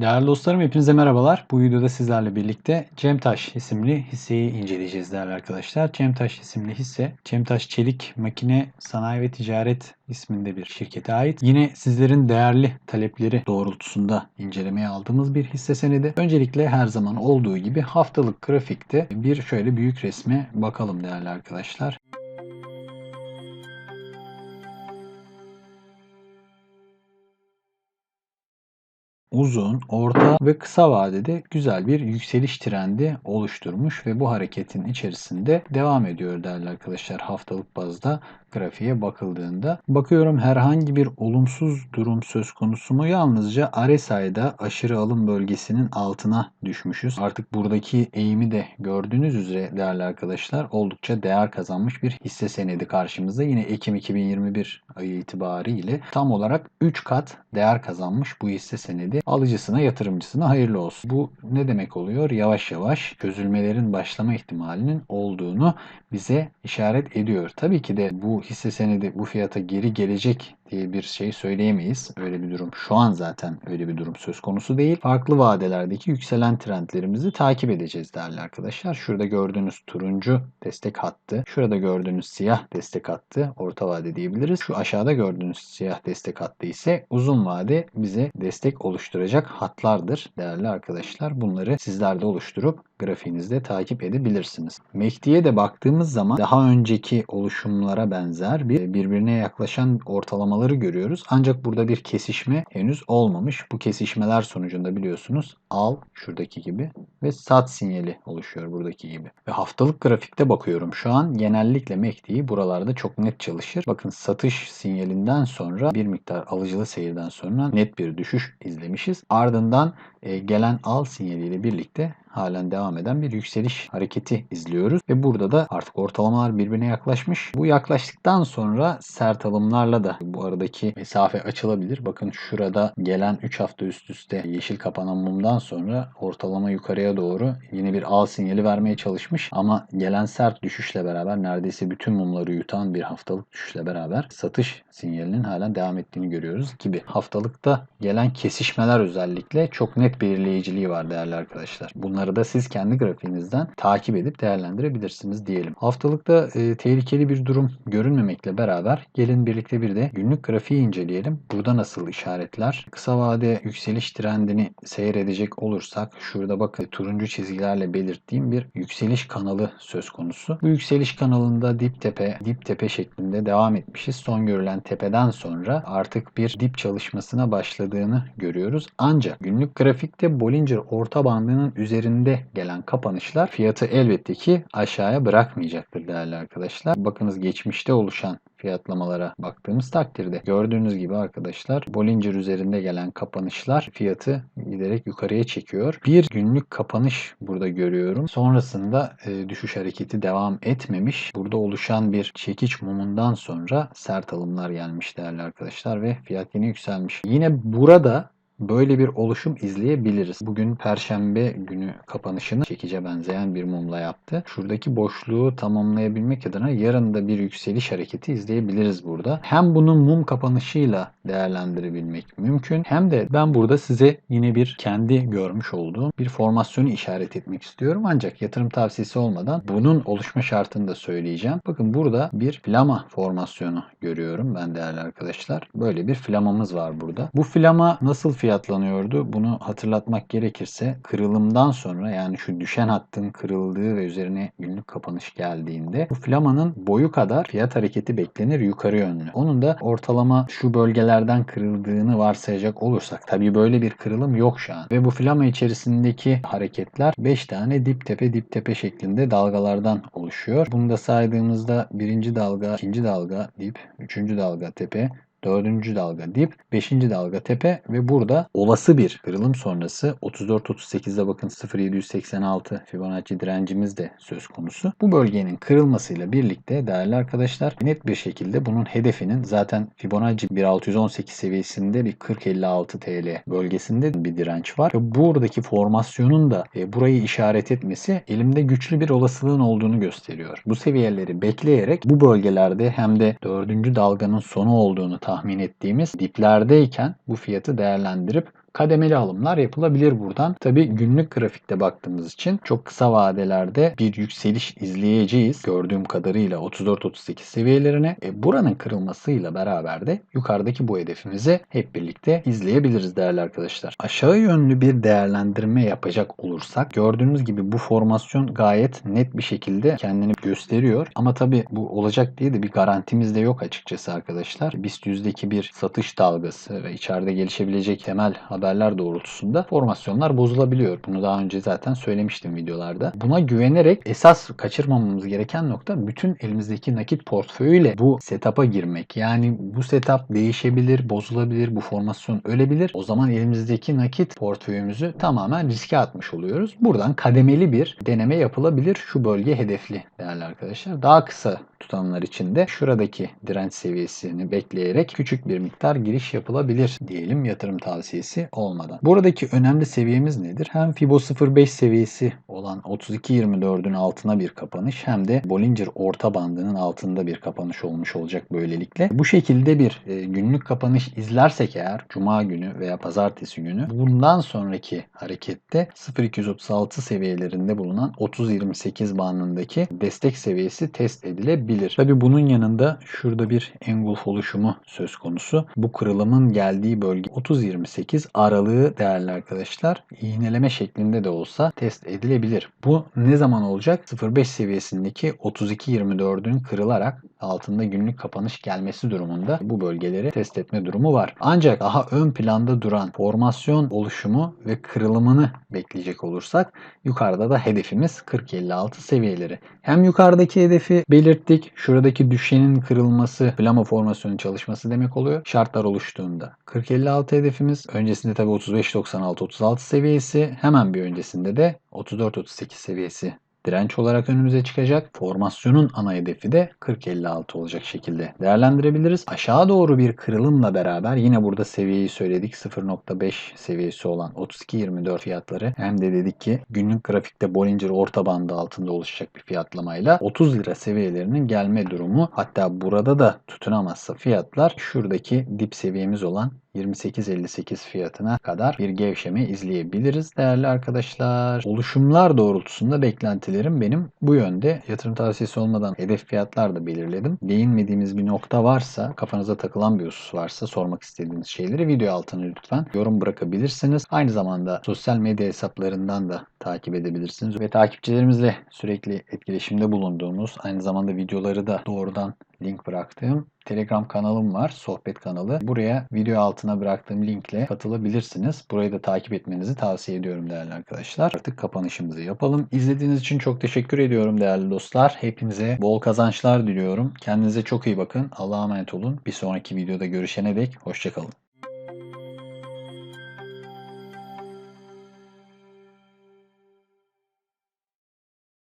Değerli dostlarım hepinize merhabalar. Bu videoda sizlerle birlikte Cemtaş isimli hisseyi inceleyeceğiz değerli arkadaşlar. Cemtaş isimli hisse Cemtaş Çelik Makine Sanayi ve Ticaret isminde bir şirkete ait. Yine sizlerin değerli talepleri doğrultusunda incelemeye aldığımız bir hisse senedi. Öncelikle her zaman olduğu gibi haftalık grafikte bir şöyle büyük resme bakalım değerli arkadaşlar. Uzun, orta ve kısa vadede güzel bir yükseliş trendi oluşturmuş ve bu hareketin içerisinde devam ediyor değerli arkadaşlar haftalık bazda grafiğe bakıldığında. Bakıyorum herhangi bir olumsuz durum söz konusu mu? Yalnızca RSI'da aşırı alım bölgesinin altına düşmüşüz. Artık buradaki eğimi de gördüğünüz üzere değerli arkadaşlar oldukça değer kazanmış bir hisse senedi karşımızda. Yine Ekim 2021 ayı itibariyle tam olarak 3 kat değer kazanmış bu hisse senedi. Alıcısına yatırımcısına hayırlı olsun. Bu ne demek oluyor? Yavaş yavaş çözülmelerin başlama ihtimalinin olduğunu bize işaret ediyor. Tabii ki de bu hisse senedi bu fiyata geri gelecek diye bir şey söyleyemeyiz. Öyle bir durum şu an zaten öyle bir durum söz konusu değil. Farklı vadelerdeki yükselen trendlerimizi takip edeceğiz değerli arkadaşlar. Şurada gördüğünüz turuncu destek hattı, şurada gördüğünüz siyah destek hattı orta vade diyebiliriz. Şu aşağıda gördüğünüz siyah destek hattı ise uzun vade bize destek oluşturacak hatlardır değerli arkadaşlar. Bunları sizler de oluşturup grafiğinizde takip edebilirsiniz. MACD'ye de baktığımız zaman daha önceki oluşumlara benzer bir birbirine yaklaşan ortalamaları görüyoruz. Ancak burada bir kesişme henüz olmamış. Bu kesişmeler sonucunda biliyorsunuz al şuradaki gibi ve sat sinyali oluşuyor buradaki gibi. Ve haftalık grafikte bakıyorum şu an genellikle MACD'yi buralarda çok net çalışır. Bakın satış sinyalinden sonra bir miktar alıcılı seyirden sonra net bir düşüş izlemişiz. Ardından e, gelen al sinyaliyle birlikte halen devam eden bir yükseliş hareketi izliyoruz. Ve burada da artık ortalamalar birbirine yaklaşmış. Bu yaklaştıktan sonra sert alımlarla da bu aradaki mesafe açılabilir. Bakın şurada gelen 3 hafta üst üste yeşil kapanan mumdan sonra ortalama yukarıya doğru yine bir al sinyali vermeye çalışmış. Ama gelen sert düşüşle beraber neredeyse bütün mumları yutan bir haftalık düşüşle beraber satış sinyalinin halen devam ettiğini görüyoruz gibi. Haftalıkta gelen kesişmeler özellikle çok net belirleyiciliği var değerli arkadaşlar. Bunları da siz kendi grafiğinizden takip edip değerlendirebilirsiniz diyelim. Haftalıkta e, tehlikeli bir durum görünmemekle beraber gelin birlikte bir de günlük grafiği inceleyelim. Burada nasıl işaretler? Kısa vade yükseliş trendini seyredecek olursak şurada bakın turuncu çizgilerle belirttiğim bir yükseliş kanalı söz konusu. Bu yükseliş kanalında dip tepe, dip tepe şeklinde devam etmişiz. Son görülen tepeden sonra artık bir dip çalışmasına başladığını görüyoruz. Ancak günlük grafikte Bollinger orta bandının üzerinde gelen kapanışlar fiyatı elbette ki aşağıya bırakmayacaktır değerli arkadaşlar. Bakınız geçmişte oluşan fiyatlamalara baktığımız takdirde gördüğünüz gibi arkadaşlar Bollinger üzerinde gelen kapanışlar fiyatı giderek yukarıya çekiyor. Bir günlük kapanış burada görüyorum. Sonrasında e, düşüş hareketi devam etmemiş. Burada oluşan bir çekiç mumundan sonra sert alımlar gelmiş değerli arkadaşlar ve fiyat yine yükselmiş. Yine burada böyle bir oluşum izleyebiliriz. Bugün Perşembe günü kapanışını çekice benzeyen bir mumla yaptı. Şuradaki boşluğu tamamlayabilmek adına yarın da bir yükseliş hareketi izleyebiliriz burada. Hem bunu mum kapanışıyla değerlendirebilmek mümkün hem de ben burada size yine bir kendi görmüş olduğum bir formasyonu işaret etmek istiyorum. Ancak yatırım tavsiyesi olmadan bunun oluşma şartını da söyleyeceğim. Bakın burada bir flama formasyonu görüyorum ben değerli arkadaşlar. Böyle bir flamamız var burada. Bu flama nasıl fiyatlanıyordu? Bunu hatırlatmak gerekirse kırılımdan sonra yani şu düşen hattın kırıldığı ve üzerine günlük kapanış geldiğinde bu flamanın boyu kadar fiyat hareketi beklenir yukarı yönlü. Onun da ortalama şu bölgelerden kırıldığını varsayacak olursak tabii böyle bir kırılım yok şu an. Ve bu flama içerisindeki hareketler 5 tane dip tepe dip tepe şeklinde dalgalardan oluşuyor. Bunu da saydığımızda birinci dalga, ikinci dalga dip, üçüncü dalga tepe, dördüncü dalga dip, beşinci dalga tepe ve burada olası bir kırılım sonrası 34-38'de bakın 0786 Fibonacci direncimiz de söz konusu. Bu bölgenin kırılmasıyla birlikte değerli arkadaşlar net bir şekilde bunun hedefinin zaten Fibonacci 1618 seviyesinde bir 40-56 TL bölgesinde bir direnç var. Ve buradaki formasyonun da e, burayı işaret etmesi elimde güçlü bir olasılığın olduğunu gösteriyor. Bu seviyeleri bekleyerek bu bölgelerde hem de dördüncü dalganın sonu olduğunu tahmin ettiğimiz diplerdeyken bu fiyatı değerlendirip kademeli alımlar yapılabilir buradan. Tabi günlük grafikte baktığımız için çok kısa vadelerde bir yükseliş izleyeceğiz. Gördüğüm kadarıyla 34-38 seviyelerine. E, buranın kırılmasıyla beraber de yukarıdaki bu hedefimizi hep birlikte izleyebiliriz değerli arkadaşlar. Aşağı yönlü bir değerlendirme yapacak olursak gördüğünüz gibi bu formasyon gayet net bir şekilde kendini gösteriyor. Ama tabi bu olacak diye de bir garantimiz de yok açıkçası arkadaşlar. BIST yüzdeki bir satış dalgası ve içeride gelişebilecek temel haberler doğrultusunda formasyonlar bozulabiliyor. Bunu daha önce zaten söylemiştim videolarda. Buna güvenerek esas kaçırmamamız gereken nokta bütün elimizdeki nakit portföyüyle bu setup'a girmek. Yani bu setup değişebilir, bozulabilir, bu formasyon ölebilir. O zaman elimizdeki nakit portföyümüzü tamamen riske atmış oluyoruz. Buradan kademeli bir deneme yapılabilir. Şu bölge hedefli değerli arkadaşlar. Daha kısa tutanlar için de şuradaki direnç seviyesini bekleyerek küçük bir miktar giriş yapılabilir diyelim yatırım tavsiyesi olmadan. Buradaki önemli seviyemiz nedir? Hem Fibo 05 seviyesi olan 32.24'ün altına bir kapanış hem de Bollinger orta bandının altında bir kapanış olmuş olacak böylelikle. Bu şekilde bir e, günlük kapanış izlersek eğer cuma günü veya pazartesi günü bundan sonraki harekette 0236 seviyelerinde bulunan 30.28 bandındaki destek seviyesi test edilebilir. Tabi bunun yanında şurada bir engulf oluşumu söz konusu. Bu kırılımın geldiği bölge 30-28 aralığı değerli arkadaşlar iğneleme şeklinde de olsa test edilebilir. Bu ne zaman olacak? 0.5 seviyesindeki 32-24'ün kırılarak altında günlük kapanış gelmesi durumunda bu bölgeleri test etme durumu var. Ancak daha ön planda duran formasyon oluşumu ve kırılımını bekleyecek olursak yukarıda da hedefimiz 40-56 seviyeleri. Hem yukarıdaki hedefi belirttik. Şuradaki düşenin kırılması plama formasyonun çalışması demek oluyor. Şartlar oluştuğunda 40-56 hedefimiz. Öncesinde tabi 35-96-36 seviyesi. Hemen bir öncesinde de 34-38 seviyesi direnç olarak önümüze çıkacak. Formasyonun ana hedefi de 40-56 olacak şekilde değerlendirebiliriz. Aşağı doğru bir kırılımla beraber yine burada seviyeyi söyledik 0.5 seviyesi olan 32-24 fiyatları hem de dedik ki günlük grafikte Bollinger orta bandı altında oluşacak bir fiyatlamayla 30 lira seviyelerinin gelme durumu hatta burada da tutunamazsa fiyatlar şuradaki dip seviyemiz olan 28.58 fiyatına kadar bir gevşeme izleyebiliriz değerli arkadaşlar. Oluşumlar doğrultusunda beklentilerim benim bu yönde. Yatırım tavsiyesi olmadan hedef fiyatlar da belirledim. Değinmediğimiz bir nokta varsa, kafanıza takılan bir husus varsa sormak istediğiniz şeyleri video altına lütfen yorum bırakabilirsiniz. Aynı zamanda sosyal medya hesaplarından da takip edebilirsiniz ve takipçilerimizle sürekli etkileşimde bulunduğumuz, aynı zamanda videoları da doğrudan link bıraktığım Telegram kanalım var. Sohbet kanalı. Buraya video altına bıraktığım linkle katılabilirsiniz. Burayı da takip etmenizi tavsiye ediyorum değerli arkadaşlar. Artık kapanışımızı yapalım. İzlediğiniz için çok teşekkür ediyorum değerli dostlar. Hepinize bol kazançlar diliyorum. Kendinize çok iyi bakın. Allah'a emanet olun. Bir sonraki videoda görüşene dek hoşçakalın.